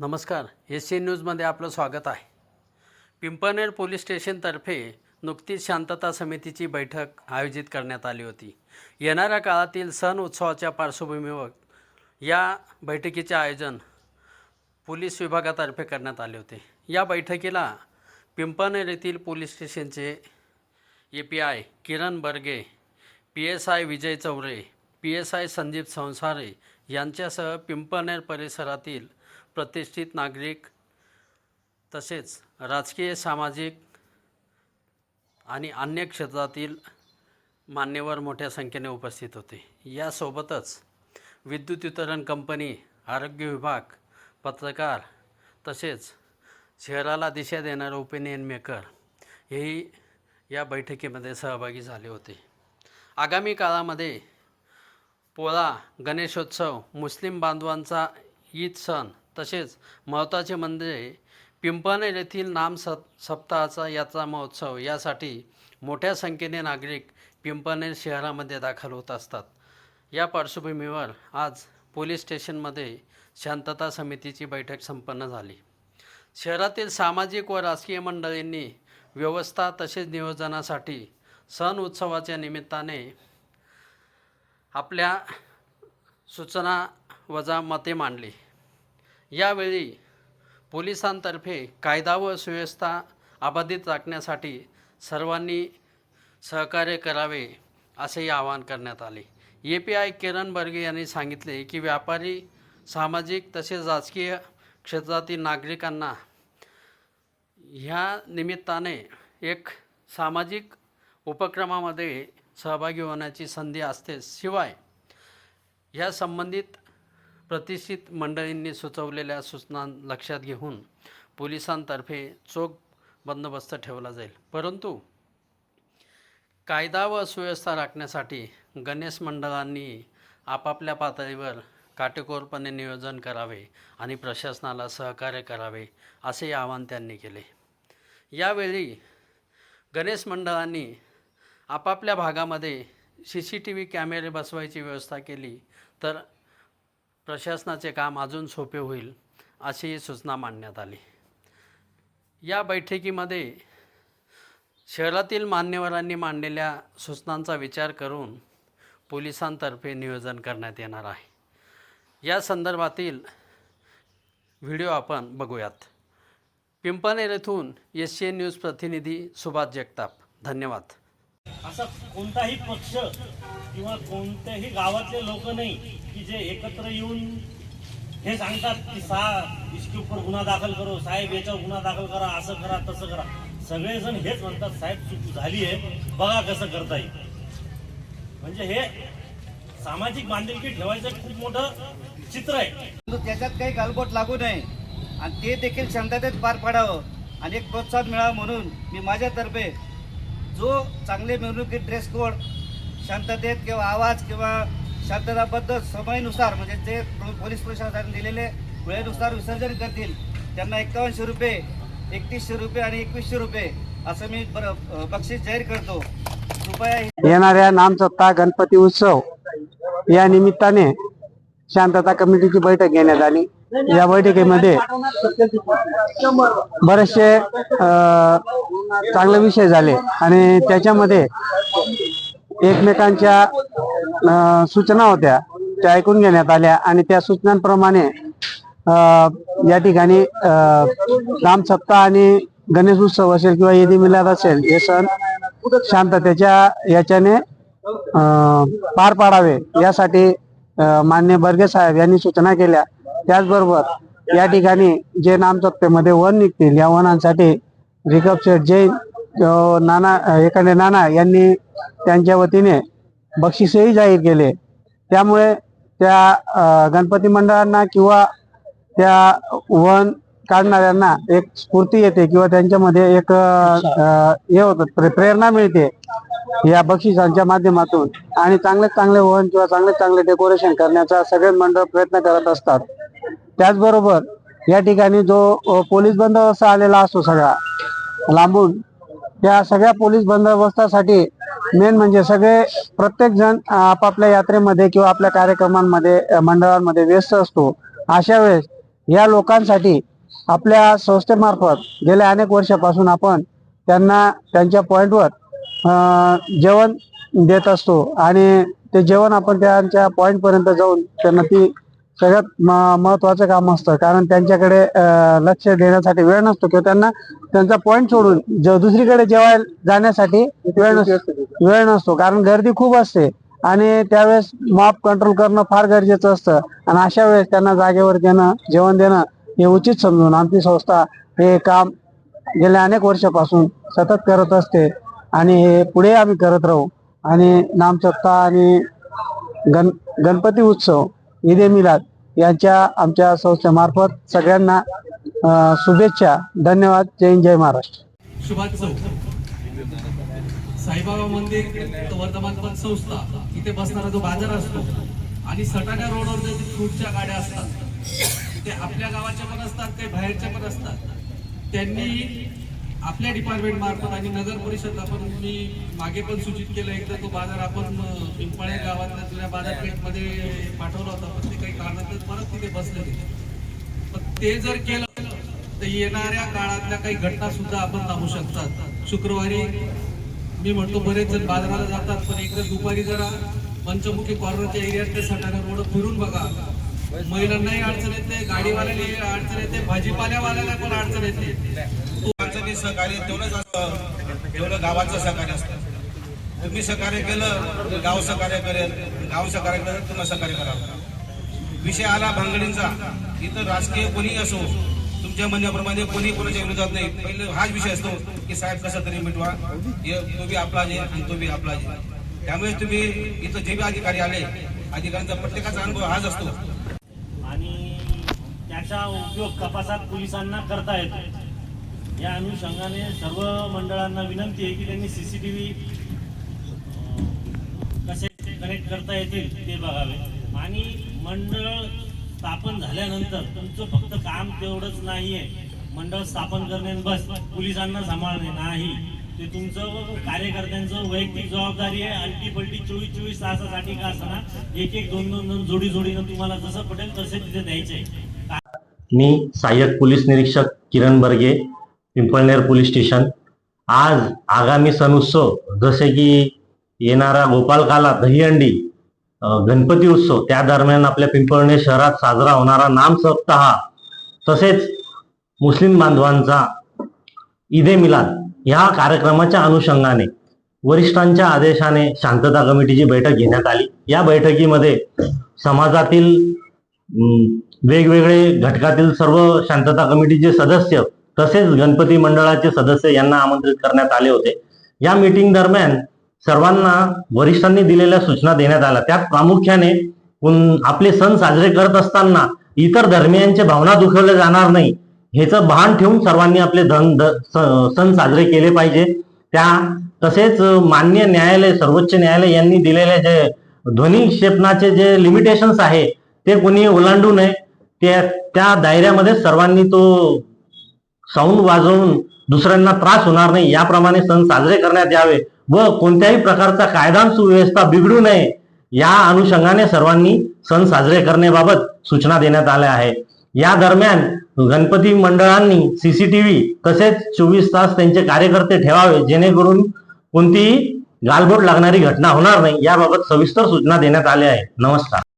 नमस्कार S C न्यूजमध्ये आपलं स्वागत आहे. पिंपळनेर पोलीस स्टेशनतर्फे नुकतीच शांतता समितीची बैठक आयोजित करण्यात आली होती. येणाऱ्या काळातील सण उत्सवाच्या पार्श्वभूमीवर या बैठकीचे आयोजन पोलीस विभागातर्फे करण्यात आले होते. या बैठकीला पिंपळनेर येथील पोलीस स्टेशनचे A P I Kiran Barge P S I Vijay Chaure P S I Sandeep Sansare यांच्यासह पिंपळनेर परिसरातील प्रतिष्ठित नागरिक तसेच राजकीय सामाजिक आणि अन्य क्षेत्रातील मान्यवर मोठ्या संख्येने उपस्थित होते. यासोबतच विद्युत वितरण कंपनी आरोग्य विभाग पत्रकार तसेच शहराला दिशा देणारे ओपिनियन मेकर हेही या बैठकीमध्ये सहभागी झाले होते. आगामी काळामध्ये पोळा गणेशोत्सव मुस्लिम बांधवांचा ईद सण तसेच महत्त्वाचे म्हणजे पिंपळनेर येथील नाम सप सप्ताहाचा यात्रा महोत्सव यासाठी मोठ्या संख्येने नागरिक पिंपळनेर शहरामध्ये दाखल होत असतात. या पार्श्वभूमीवर आज पोलीस स्टेशनमध्ये शांतता समितीची बैठक संपन्न झाली. शहरातील सामाजिक व राजकीय मंडळींनी व्यवस्था तसेच नियोजनासाठी सण उत्सवाच्या निमित्ताने आपल्या सूचना वजा मते मांडली. यावेळी पोलिसांतर्फे कायदा व सुव्यवस्था अबाधित राखण्यासाठी सर्वांनी सहकार्य करावे असेही आवाहन करण्यात आले. ए पी आय किरण बर्गे यांनी सांगितले की व्यापारी सामाजिक तसेच राजकीय क्षेत्रातील नागरिकांना ह्या निमित्ताने एक सामाजिक उपक्रमामध्ये सहभागी होण्याची संधी असते. शिवाय या संबंधित प्रतिष्ठित मंडळींनी सुचवलेल्या सूचना लक्षात घेऊन पोलिसांतर्फे चोख बंदोबस्त ठेवला जाईल. परंतु कायदा व सुव्यवस्था राखण्यासाठी गणेश मंडळांनी आपापल्या पातळीवर काटेकोरपणे नियोजन करावे आणि प्रशासनाला सहकार्य करावे असे आवाहन त्यांनी केले. यावेळी गणेश मंडळांनी आपापल्या भागामध्ये सी सी टी व्ही कॅमेरे बसवायची व्यवस्था केली तर प्रशासनाचे काम अजून सोपे होईल अशी सूचना मांडण्यात आली. या बैठकीमध्ये शहरातील मान्यवरांनी मांडलेल्या सूचनांचा विचार करून पोलिसांतर्फे नियोजन करण्यात येणार आहे. या संदर्भातील व्हिडिओ आपण बघूयात. पिंपनेर येथून एस सी एन न्यूज प्रतिनिधी सुभाष जगताप. धन्यवाद. असा कोणताही पक्ष किंवा कोणत्याही गावातले लोक नाही की जे एकत्र येऊन हे सांगतात की सा इसके उपर गुन्हा दाखल करो साहेब याच्यावर गुन्हा दाखल करा असं करा तसं करा. सगळेजण हेच म्हणतात साहेब चूक झाली आहे बघा कसं करता येईल. म्हणजे हे सामाजिक बांधिलकी ठेवायचं खूप मोठं चित्र आहे. परंतु त्याच्यात काही गालबोट लागू नये. आणि ते देखील शांततेत पार पाडावं आणि एक प्रोत्साहन मिळावं म्हणून मी माझ्यातर्फे जो चांगले मिरवणुकीत ड्रेस कोड शांततेत किंवा आवाज किंवा शांतताबद्दल समयनुसार म्हणजे जे पोलीस प्रशासनाने दिलेले वेळेनुसार विसर्जन करतील त्यांना एक्कावनशे रुपये एकतीसशे रुपये आणि एकवीसशे रुपये असं मी बक्षीस जाहीर करतो. कृपया येणाऱ्या नामसत्ता गणपती उत्सव या निमित्ताने शांतता कमिटीची बैठक घेण्यात आली. या बैठकीमध्ये बरेचसे चांगले विषय झाले आणि त्याच्यामध्ये एकमेकांच्या सूचना होत्या. त्या ऐकून घेण्यात आल्या आणि त्या सूचनांप्रमाणे या ठिकाणी अ, आणि गणेश उत्सव असेल किंवा ईद मिलाद असेल हे सण शांततेच्या याच्याने पार पाडावे. यासाठी मान्य बर्गे साहेब यांनी सूचना केल्या. त्याचबरोबर या ठिकाणी जे नामसत्तेमध्ये वन निघतील या वनांसाठी रिकप शेठ जैन नाना अ, एखादे नाना यांनी त्यांच्या वतीने बक्षीसही जाहीर केले. त्यामुळे त्या गणपती मंडळांना किंवा त्या वन काढणाऱ्यांना एक स्फूर्ती येते किंवा त्यांच्यामध्ये एक हे होतं प्रेरणा मिळते या बक्षिसांच्या माध्यमातून. आणि चांगले चांगले वन किंवा चांगले चांगले डेकोरेशन करण्याचा सगळे मंडळ प्रयत्न करत असतात. त्याचबरोबर या ठिकाणी जो पोलीस बंदोबस्त आलेला असतो सगळा लांबून त्या सगळ्या पोलीस बंदोबस्तासाठी मेन म्हणजे सगळे प्रत्येक जण आपापल्या यात्रेमध्ये किंवा आपल्या कार्यक्रमांमध्ये मंडळांमध्ये व्यस्त असतो. अशा वेळेस या लोकांसाठी आपल्या संस्थेमार्फत गेल्या अनेक वर्षापासून आपण त्यांना त्यांच्या पॉईंटवर जेवण देत असतो. आणि ते जेवण आपण त्यांच्या पॉईंटपर्यंत जाऊन त्यांना ती सगळ्यात महत्वाचं काम असतं. कारण त्यांच्याकडे लक्ष देण्यासाठी वेळ नसतो किंवा त्यांना त्यांचा पॉईंट सोडून ज- दुसरीकडे जेवायला जाण्यासाठी वेळ नसतो. वेळ नसतो कारण गर्दी खूप असते. आणि त्यावेळेस मॉप कंट्रोल करणं फार गरजेचं असतं. आणि अशा वेळेस त्यांना जागेवर देणं जेवण देणं हे उचित समजून आमची संस्था हे काम गेल्या अनेक वर्षापासून सतत करत असते. आणि हे पुढे आम्ही करत राहू. आणि नामचत्ता आणि गण गणपती उत्सव ईद ए मिलाद यांच्या आमच्या संस्थेमार्फत सगळ्यांना शुभेच्छा. धन्यवाद. जय हिंद जय महाराष्ट्र. साईबाबा मंदिर तो वर्तमानपत्र संस्था इथे बसणारा जो बाजार असतो आणि सटाणा रोडवर जे फ्रूटच्या गाड्या असतात ते आपल्या गावाच्या पण असतात ते बाहेरच्या पण असतात. त्यांनी आपल्या डिपार्टमेंट मार्फत आणि नगर परिषद आपण मी मागे पण सूचित केलं एकदा तो बाजार आपण पिंपळे गावातल्या जुन्या बाजारपेठमध्ये पाठवला होता पण ते काही कारणातच परत तिथे बसले गेले पण ते जर केलं तर येणाऱ्या काळातल्या काही घटना सुद्धा आपण थांबू शकतात. शुक्रवारी मी म्हणतो बरेच जण बाजाराला जातात पण एकदा दुपारी जरा पंचमुखी कॉर्नरच्या एरियात ते सटाणा रोड फिरून बघा. महिलांनाही अडचण येते गाडीवाल्यालाही अडचण येते भाजीपाल्यावाल्याला पण अडचण येते. अडचणी सहकार्य तेवढंच असतं. तेवढं गावाचं सहकार्य असतं. तुम्ही सहकार्य केलं तर गाव सहकार्य करेल. गाव सहकार्य करेल तर तुम्हाला सहकार्य करावं. विषय आला भांगडींचा इथं राजकीय कोणी असो तुमच्या म्हणण्याप्रमाणे कोणी कोणाच्या विरोधात नाही. पहिले हाच विषय असतो की साहेब कसा तरी मिटवा. हे तो बी आपला जे आणि तो बी आपला जे त्यामुळे तुम्ही इथं जे बी अधिकारी आले अधिकाऱ्यांचा प्रत्येकाचा अनुभव हाच असतो. आणि त्याचा उपयोग तपासात पोलिसांना करता येतो. या अनुषंगाने सर्व मंडळांना विनंती आहे की त्यांनी सीसीटीव्ही कसे कनेक्ट करता येतील ते बघावे. आणि मंडळ स्थापन झाल्यानंतर तुमचं फक्त काम तेवढंच नाहीये. मंडळ स्थापन करणे बस. पोलिसांना सांभाळणे नाही. ते तुमचं कार्यकर्त्यांचं वैयक्तिक जबाबदारी आहे. अल्टी पलटी चोवीस चोवीस तासासाठी का असताना एक एक दोन दोन दोन जोडी जोडीनं तुम्हाला जसं पटेल तसे तिथे द्यायचे. मी सहाय्यक पोलीस निरीक्षक किरण बर्गे पिंपळनेर पोलीस स्टेशन. आज आगामी सण उत्सव जसे की येणारा गोपालकाला दहीहंडी गणपती उत्सव. त्या दरम्यान आपल्या पिंपळणे शहरात साजरा होणारा नाम सप्ताह. तसेच मुस्लिम बांधवांचा ईदे मिलाद ह्या कार्यक्रमाच्या अनुषंगाने वरिष्ठांच्या आदेशाने शांतता कमिटीची बैठक घेण्यात आली. या बैठकीमध्ये समाजातील वेगवेगळे घटकातील सर्व शांतता कमिटीचे सदस्य तसेच गणपती मंडळाचे सदस्य यांना आमंत्रित करण्यात आले होते. या मीटिंग दरम्यान सर्वांना वरिष्ठांनी दिलेल्या सूचना देण्यात आल्या. त्यात प्रामुख्याने आपले सण साजरे करत असताना इतर धर्मियांच्या भावना दुखवल्या जाणार नाही. ह्याचं भान ठेवून सर्वांनी आपले धन सण साजरे केले पाहिजे. त्या तसेच मान्य न्यायालय सर्वोच्च न्यायालय यांनी दिलेले जे ध्वनी क्षेपणाचे जे लिमिटेशन्स आहे ते कोणी ओलांडू नये. त्या त्या दायऱ्यामध्ये सर्वांनी तो साऊंड वाजवून दुसऱ्यांना त्रास होणार नाही. याप्रमाणे सण साजरे करण्यात यावे. व कोणत्याही प्रकारचा कायदा सुव्यवस्था बिघडू नये या अनुषंगाने सर्वांनी सण साजरे करण्याबाबत सूचना देण्यात आल्या आहे या दरम्यान गणपती मंडळांनी सीसीटीव्ही तसेच चोवीस तास त्यांचे कार्यकर्ते ठेवावे जेणेकरून कोणतीही गालबोट लागणारी घटना होणार नाही याबाबत सविस्तर सूचना देण्यात आल्या आहे नमस्कार.